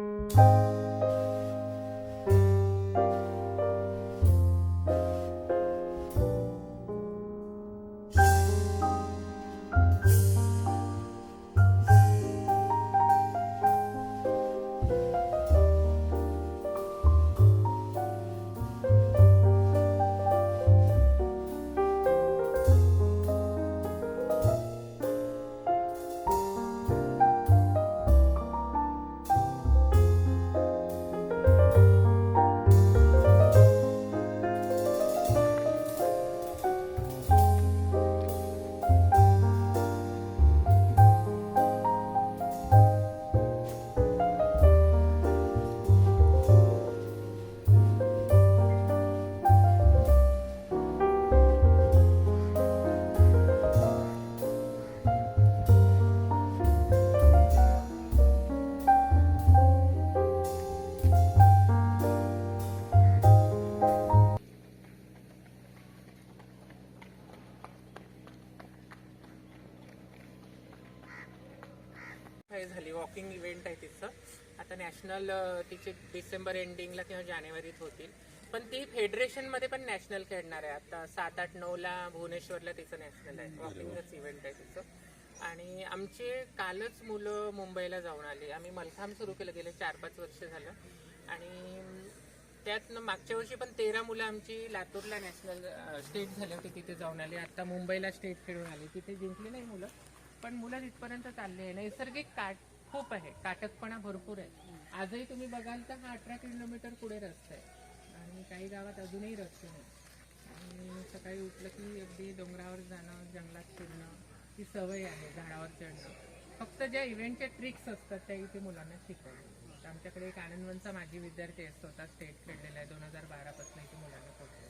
हे नॅशनल तिचे डिसेंबर एंडिंगला किंवा जानेवारीत होतील. पण ती फेडरेशनमध्ये पण नॅशनल खेळणार आहे. आता सात आठ नऊ ला भुवनेश्वरला तिचं नॅशनल आहे. वॉकिंगच इव्हेंट आहे तिचं. आणि आमचे कालच मुलं मुंबईला जाऊन आली. आम्ही मलखाम सुरू केलं. गेले चार पाच वर्ष झालं. आणि त्यात मागच्या वर्षी पण तेरा मुलं आमची लातूरला नॅशनल स्टेट झाले होते. तिथे जाऊन आली. आता मुंबईला स्टेट खेळून आली. तिथे जिंकली नाही मुलं. पण मुलं तिथपर्यंत चालली आहे. नैसर्गिक काट खूप आहे. काटकपणा भरपूर आहे. आजही तुम्ही बघाल तर हा अठरा किलोमीटर पुढे रस्ता आहे. आणि काही गावात अजूनही रस्ते नाही. आणि सकाळी उठलं की अगदी डोंगरावर जाणं जंगलात फिरणं ही सवय आहे झाडावर चढणं. फक्त ज्या इव्हेंटच्या ट्रिक्स असतात त्या इथे मुलांना शिकवल्या आमच्याकडे एक आनंदवनचा माजी विद्यार्थी असतो होता स्टेट खेळलेला आहे. दोन हजार बारापासून इथे मुलांना पोहोचलेला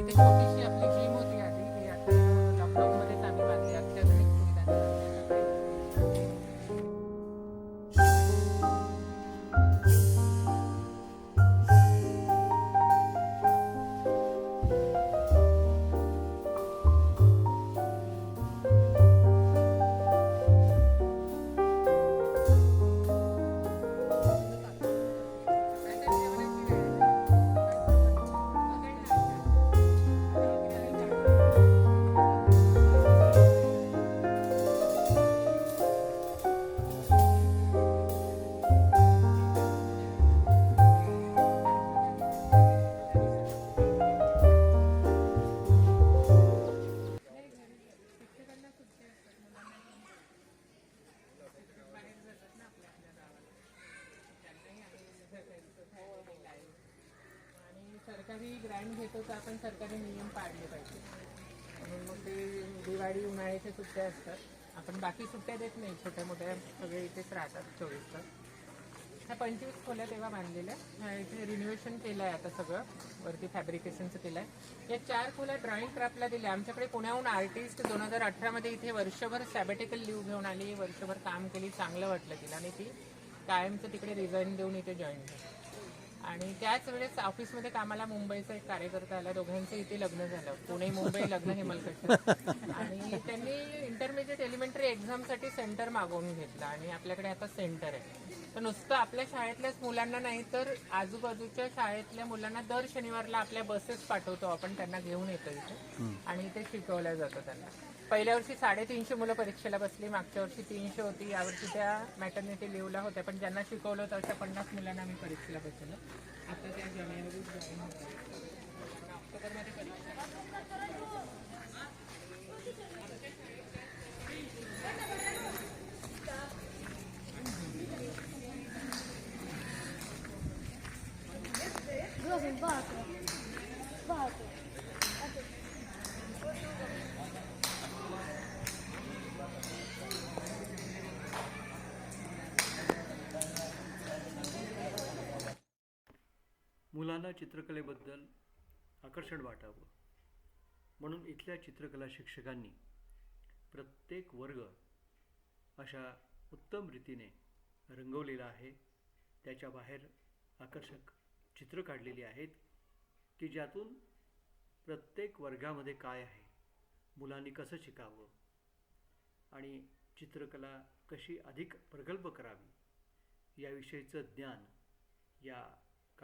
इथे छोटीशी आपली जिम होती आधी. आता लॉकडाऊन मध्येच आम्ही बांधली. अत्याधुनिक सुविधा सरकारी घेतो तर आपण सरकारी नियम पाळले पाहिजे. म्हणून मग ते दिवाळी उन्हाळ्याच्या सुट्ट्या असतात. आपण बाकी सुट्ट्या देत नाही छोट्या मोठ्या सगळे इथेच राहतात चोवीस तास ह्या पंचवीस खोल्या तेव्हा बांधलेल्या ह्या इथे रिनोव्हेशन केलं आहे आता सगळं. वरती फॅब्रिकेशनचं केलं आहे या चार खोल्या ड्रॉइंग क्राफ्टला दिल्या. आमच्याकडे पुण्याहून आर्टिस्ट दोन हजार अठरामध्ये इथे वर्षभर सॅबेटिकल लिव्ह घेऊन आली वर्षभर काम केली चांगलं वाटलं तिला. आणि ती कायमचं तिकडे रिझाईन देऊन इथे जॉईन झाली. आणि त्याच वेळेस ऑफिसमध्ये कामाला मुंबईचा एक कार्यकर्ता आला. दोघांचं इथे लग्न झालं. पुणे मुंबई लग्न हे मलकट आणि त्यांनी इंटरमिजिएट एलिमेंटरी एक्झामसाठी सेंटर मागवून घेतलं. आणि आपल्याकडे आता सेंटर आहे. तर नुसतं आपल्या शाळेतल्याच मुलांना नाही तर आजूबाजूच्या शाळेतल्या मुलांना दर शनिवारला आपल्या बसेस पाठवतो. आपण त्यांना घेऊन येतो इथे. आणि इथे शिकवलं जातं त्यांना. पहिल्या वर्षी साडेतीनशे मुलं परीक्षेला बसली मागच्या वर्षी तीनशे होती यावर्षी त्या मॅटर्निटी लिव्हला होत्या. पण ज्यांना शिकवलं होतं अशा पन्नास मुलांना आम्ही परीक्षेला बसवलं. आता त्या जानेवारीत ऑक्टोबरमध्ये परीक्षा मुलांना चित्रकलेबद्दल आकर्षण वाटावं. म्हणून इथल्या चित्रकला शिक्षकांनी प्रत्येक वर्ग अशा उत्तम रीतीने रंगवलेला आहे. त्याच्या बाहेर आकर्षक चित्र काढलेली आहेत की ज्यातून प्रत्येक वर्गामध्ये काय आहे मुलांनी कसं शिकावं आणि चित्रकला कशी अधिक प्रगल्भ करावी याविषयीचं ज्ञान या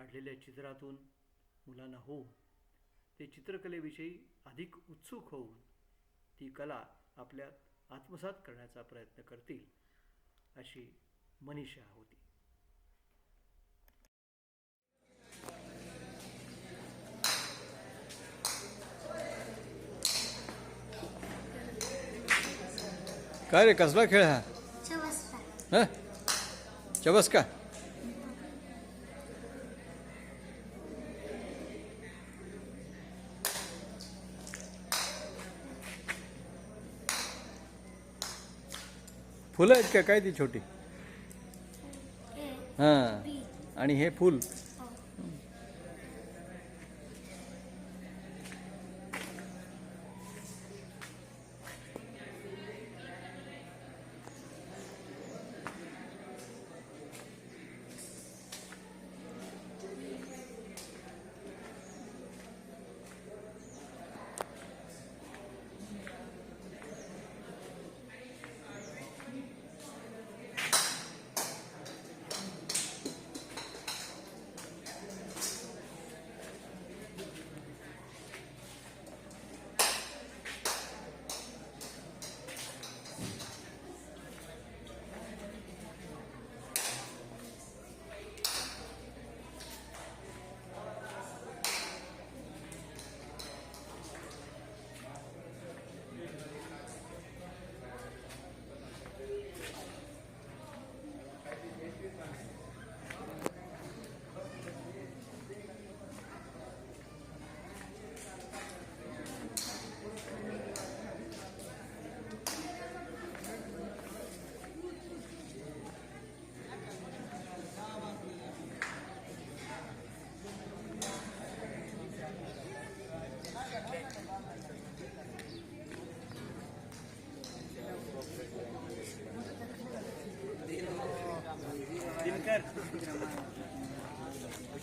काढलेल्या चित्रातून मुलांना होऊन ते चित्रकलेविषयी अधिक उत्सुक होऊन ती कला आपल्यात आत्मसात करण्याचा प्रयत्न करतील अशी मनीषा होती. काय रे कसला खेळ हा? हं? चबस का फुलं आहेत का? काय ती छोटी? हां. आणि हे फुल.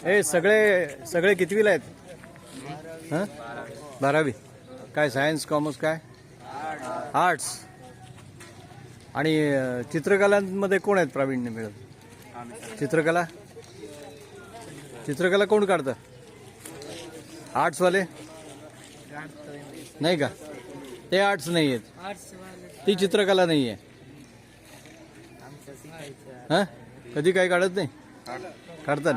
हे सगळे सगळे कितवीला आहेत? हां? बारावी. काय सायन्स कॉमर्स काय? आर्ट्स आणि चित्रकलांमध्ये कोण आहेत प्रावीण्य मिळत? चित्रकला? चित्रकला कोण काढतं? आर्ट्सवाले नाही का? ते आर्ट्स नाही आहेत. ती चित्रकला नाही आहे. हां? कधी काही काढत नाही. काढतात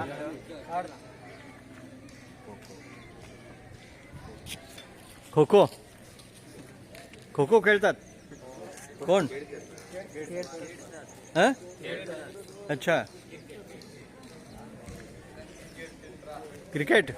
खो खो खो खो खेळतात. कोण? अच्छा. क्रिकेट.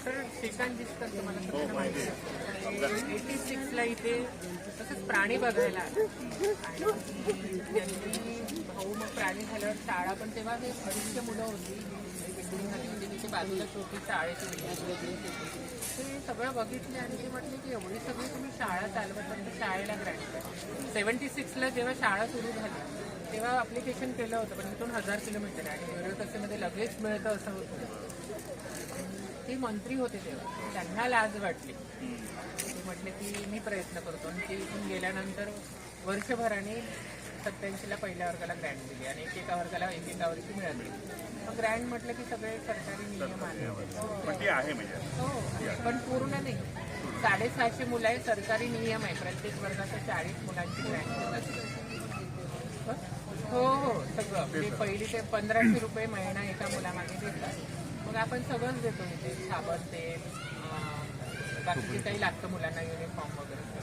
डॉक्टर श्रीकांत दिसतात तुम्हाला आहे. एटी सिक्सला इथे तसंच प्राणी बघायला आले. आणि त्यांनी भाऊ मग प्राणी झाल्यावर शाळा पण तेव्हा हे अडीचशे मुलं होती. बिल्डिंग झाली म्हणजे तिथे बाजूला छोटी शाळेची बिल्डिंग. ते सगळं बघितले आणि ते म्हटले की एवढी सगळी तुम्ही शाळा चालवत तर शाळेला ग्रँड सेवन्टी सिक्सला जेव्हा शाळा सुरू झाली तेव्हा अप्लिकेशन केलं होतं पण इथून हजार किलोमीटर आहे. आणि ब्युरोक्रेसीमध्ये लगेच मिळतं असं होत. ते मंत्री होते तेव्हा. त्यांना लाज वाटली. ते म्हटले की मी प्रयत्न करतो. आणि ते इथून गेल्यानंतर वर्षभराने सत्याऐंशीला पहिल्या वर्गाला ग्रँड दिली आणि एकेका वर्गाला एकेका वर्षी मिळाली. मग ग्रँड म्हटलं की सगळे सरकारी नियम आहे म्हणजे. हो. पण पूर्ण नाही. साडेसहाशे मुलं आहे सरकारी नियम आहे. प्रत्येक वर्गाच्या चाळीस मुलांची ग्रँड हो हो सगळं. म्हणजे पहिली ते पंधराशे रुपये महिना एका मुलामागे देतात मग आपण सगळंच देतो इथे साबण ते बाकीचे बाकी काही लागतं मुलांना युनिफॉर्म वगैरे.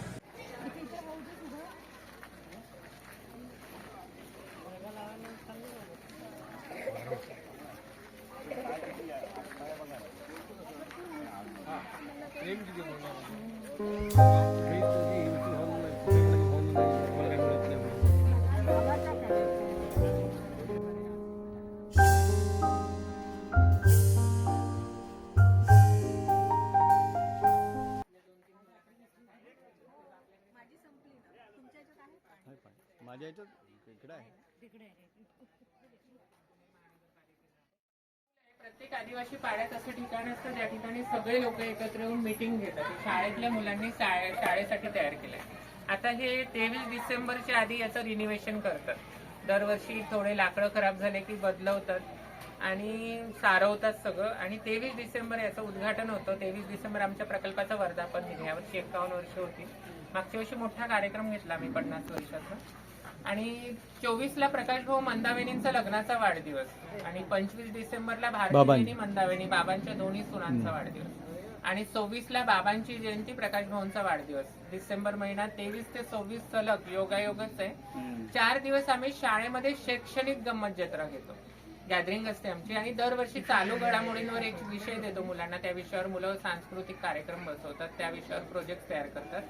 माझ्या याच्यात? इकडे आहे. प्रत्येक आदिवासी पाड्यात असं ठिकाण असतं ज्या ठिकाणी सगळे लोक एकत्र येऊन मिटिंग घेतात. शाळेतल्या मुलांनी शाळे- शाळेसाठी तयार केलंय. आता हे तेवीस डिसेंबरच्या आधी याचं रिनिवेशन करतात. दरवर्षी थोडे लाकडं खराब झाले की बदलवतात आणि सारवतात सगळं. आणि तेवीस डिसेंबर याचं उद्घाटन होतं. तेवीस डिसेंबर आमच्या प्रकल्पाचा वर्धापन दिन यावर्षी एकावन्न वर्ष होती मागच्या वर्षी मोठा कार्यक्रम घेतला आम्ही पन्नास वर्षाचा. आणि चोवीसला प्रकाश भाऊ मंदावेणींचा लग्नाचा वाढदिवस. आणि पंचवीस डिसेंबरला भारती मंदावेणी बाबांच्या दोन्ही सुनांचा वाढदिवस. आणि सव्वीसला बाबांची जयंती प्रकाश भाऊंचा वाढदिवस. डिसेंबर महिना तेवीस ते सव्वीस सलग योगायोगच आहे. चार दिवस आम्ही शाळेमध्ये शैक्षणिक गंमत जत्रा घेतो. गॅदरिंग असते आमची आणि दरवर्षी चालू घडामोडींवर एक विषय देतो मुलांना. त्या विषयावर मुलं सांस्कृतिक कार्यक्रम बसवतात त्या विषयावर प्रोजेक्ट तयार करतात.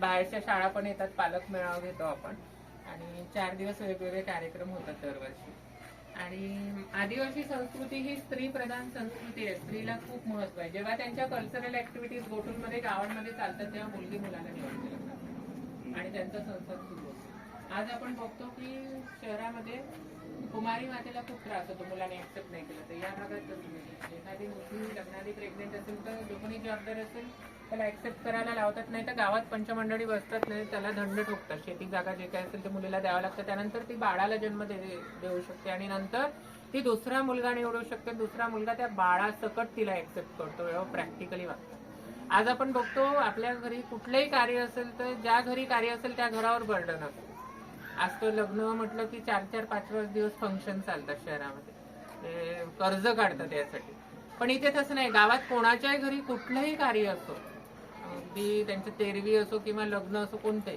बाहेरच्या शाळा पण येतात पालक मेळावा घेतो आपण. आणि चार दिवस वेगवेगळे कार्यक्रम होतात दरवर्षी. आणि आदिवासी संस्कृती ही स्त्री प्रधान संस्कृती आहे. स्त्रीला खूप महत्त्व आहे. जेव्हा त्यांच्या कल्चरल ऍक्टिव्हिटीज गोटूंमध्ये गावांमध्ये चालतात तेव्हा मुलगी मुलाला निवडते लग्नात. आणि त्यांचा संसार सुरू होतो. आज आपण बघतो की शहरामध्ये कुमारी मातेला खूप त्रास होतो. मुलाने ऍक्सेप्ट नाही केलं तर. या भागात एखादी मुलगी लग्नाआधी प्रेग्नेंट असेल तर जो कोणी जबाबदार असेल त्याला ऍक्सेप्ट करायला लावतात नाही तर गावात पंचमंडळी बसतात नाही त्याला दंड ठोकतात. शेती जागा जे काय असेल ते मुलीला द्यावं लागतं. त्यानंतर ती बाळाला जन्म दे- देऊ शकते. आणि नंतर ती दुसरा मुलगा निवडू शकते. दुसरा मुलगा त्या बाळासकट तिला ऍक्सेप्ट करतो. एवढं प्रॅक्टिकली वागतं. आज आपण बघतो आपल्या घरी कुठलंही कार्य असेल तर ज्या घरी कार्य असेल त्या घरावर बर्डन असतो. आज तो लग्न म्हटलं की चार चार पाच पाच दिवस फंक्शन चालतात शहरामध्ये. कर्ज काढतात यासाठी. पण इथे तसं नाही. गावात कोणाच्याही घरी कुठलंही कार्य असो अगदी त्यांचं तेरवी असो किंवा लग्न असो कोणते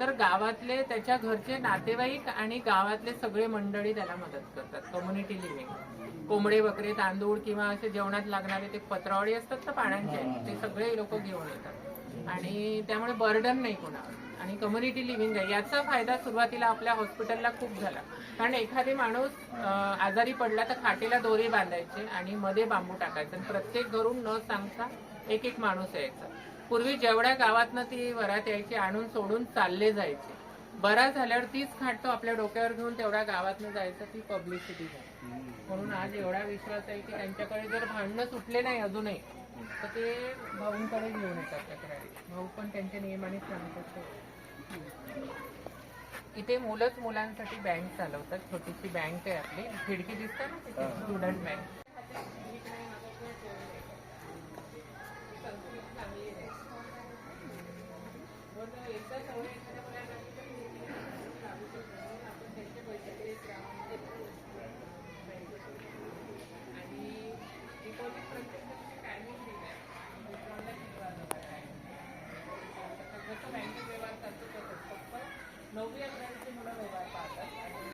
तर गावातले त्याच्या घरचे नातेवाईक आणि गावातले सगळे मंडळी त्याला मदत करतात कम्युनिटी लिव्हिंग कोंबडे वगैरे तांदूळ किंवा असे जेवणात लागणारे ते पत्रावळी असतात ना पाण्याचे ते सगळे लोक घेऊन येतात. आणि त्यामुळे बर्डन नाही कोणावर. आणि कम्युनिटी लिव्हिंग आहे. याचा फायदा सुरुवातीला आपल्या हॉस्पिटलला खूप झाला. कारण एखादी माणूस आजारी पडला तर खाटीला दोरी बांधायचे आणि मध्ये बांबू टाकायचे. आणि प्रत्येक घरून न सांगता एक एक माणूस यायचा. पूर्वी जेवढ्या गावातनं ती वरात यायची आणून सोडून चालले जायचे. बरा झाल्यावर तीच खाट तो आपल्या डोक्यावर घेऊन तेवढ्या गावातनं जायचं ती पब्लिसिटी झाली म्हणून आज एवढा विश्वास आहे की त्यांच्याकडे जर भांडणं सुटले नाही अजूनही तर ते भाऊंकडे घेऊन येतात तक्रारी. भाऊ पण त्यांच्या नियमाने सांगतात इथे मुलंच मुलांसाठी बँक चालवतात. छोटीशी बँक आहे आपली. खिडकी दिसतात ना स्टुडंट बँक त्यांच्या सवय एखाद्या मुलांना लागू शकतो आपण त्यांच्या बैठकीत ते पण आणि डिपॉझिट प्रत्येक टायमिंग दिलं आहे दुसऱ्यांना शिकवायला जसं बँकेत व्यवहार करतो तसंच फक्त नववी अकरावीचे मुलं व्यवहार पाहतात. आणि